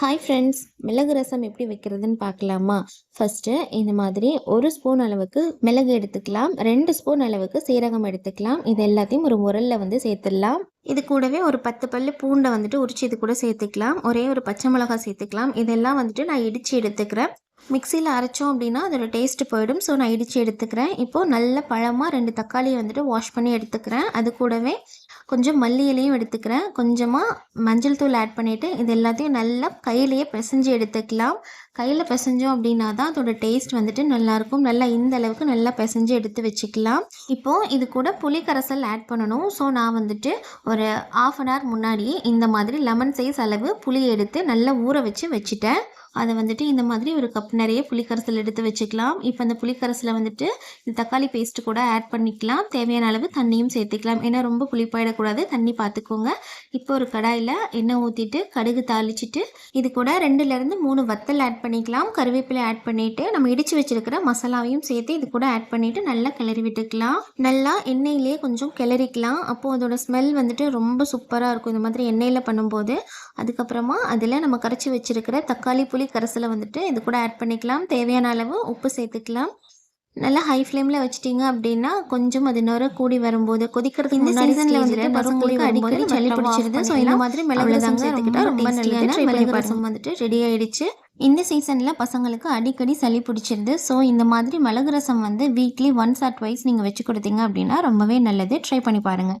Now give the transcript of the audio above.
Hi friends மிளகு ரசம் எப்படி வைக்கிறதுன்னு பார்க்கலாமா? ஃபஸ்ட்டு இந்த மாதிரி ஒரு ஸ்பூன் அளவுக்கு மிளகு எடுத்துக்கலாம். ரெண்டு ஸ்பூன் அளவுக்கு சீரகம் எடுத்துக்கலாம். இது எல்லாத்தையும் ஒரு உரலில் வந்து சேர்த்துடலாம். இது கூடவே ஒரு பத்து பல்லு பூண்டை வந்துட்டு உரிச்சு இது கூட சேர்த்துக்கலாம். ஒரே ஒரு பச்சை மிளகா சேர்த்துக்கலாம். இதெல்லாம் வந்துட்டு நான் இடித்து எடுத்துக்கிறேன். மிக்சியில் அரைச்சோம் அப்படின்னா அதோட டேஸ்ட்டு போயிடும். ஸோ நான் இடித்து எடுத்துக்கிறேன். இப்போது நல்ல பழமாக ரெண்டு தக்காளியை வந்துட்டு வாஷ் பண்ணி எடுத்துக்கிறேன். அது கூடவே கொஞ்சம் மல்லி இலையும் எடுத்துக்கிறேன். கொஞ்சமாக மஞ்சள் தூள் ஆட் பண்ணிவிட்டு இது எல்லாத்தையும் நல்லா கையிலேயே பிசைஞ்சு எடுத்துக்கலாம். கையில் பிசைஞ்சோம் அப்படின்னா தான் அதோட டேஸ்ட் வந்துட்டு நல்லாயிருக்கும் நல்லா இந்த அளவுக்கு நல்லா பிசைஞ்சு எடுத்து வச்சுக்கலாம். இப்போது இது கூட புளி கரைசல் ஆட் பண்ணணும். ஸோ நான் வந்துட்டு ஒரு ஆஃப் அன் ஹவர் முன்னாடியே இந்த மாதிரி லெமன் சைஸ் அளவு புளி எடுத்து நல்லா ஊற வச்சு வச்சுட்டேன். அதை வந்துட்டு இந்த மாதிரி ஒரு கப் நிறைய புளிக்கரசல் எடுத்து வச்சுக்கலாம். இப்போ அந்த புளிக்கரசில் வந்துட்டு இந்த தக்காளி பேஸ்ட்டு கூட ஆட் பண்ணிக்கலாம். தேவையான அளவு தண்ணியும் சேர்த்துக்கலாம். ஏன்னா ரொம்ப புளிப்பாயிடக்கூடாது. தண்ணி பார்த்துக்கோங்க இப்போ ஒரு கடாயில் எண்ணெய் ஊற்றிட்டு கடுகு தாளிச்சிட்டு இது கூட ரெண்டுலேருந்து மூணு வத்தல் ஆட் பண்ணிக்கலாம். கருவேப்பிலை ஆட் பண்ணிவிட்டு நம்ம இடித்து வச்சுருக்கிற மசாலாவையும் சேர்த்து இது கூட ஆட் பண்ணிவிட்டு நல்லா கிளறி விட்டுக்கலாம். நல்லா எண்ணெயிலே கொஞ்சம் கிளறிக்கலாம். அப்போது அதோட ஸ்மெல் வந்துட்டு ரொம்ப சூப்பராக இருக்கும். இந்த மாதிரி எண்ணெயில் பண்ணும்போது. அதுக்கப்புறமா அதில் நம்ம கரைச்சி வச்சுருக்கிற தக்காளி புளி கரைசலை வந்துட்டு இது கூட ஆட் பண்ணிக்கலாம். தேவையான அளவு உப்பு சேர்த்துக்கலாம். நல்லா ஹை ஃப்ளேமில் வச்சிட்டிங்க அப்படின்னா கொஞ்சம் அது நுர கூடி வரும்போது கொதிக்கிறது இந்த சீசனில் வந்துட்டு பசங்களுக்கு அடிக்கடி சளி பிடிச்சிருது. ஸோ இந்த மாதிரி மிளகு ரசம் சேர்த்துக்கிட்டா ரொம்ப நல்லது மிளகு ரசம். வந்துட்டு ரெடி ஆயிடுச்சு. இந்த சீசனில் பசங்களுக்கு அடிக்கடி சளி பிடிச்சிருது. ஸோ இந்த மாதிரி மிளகு ரசம் வந்து வீக்லி ஒன்ஸ் ஆர் ட்வைஸ் நீங்கள் வச்சு கொடுத்தீங்க அப்படின்னா ரொம்பவே நல்லது. ட்ரை பண்ணி பாருங்கள்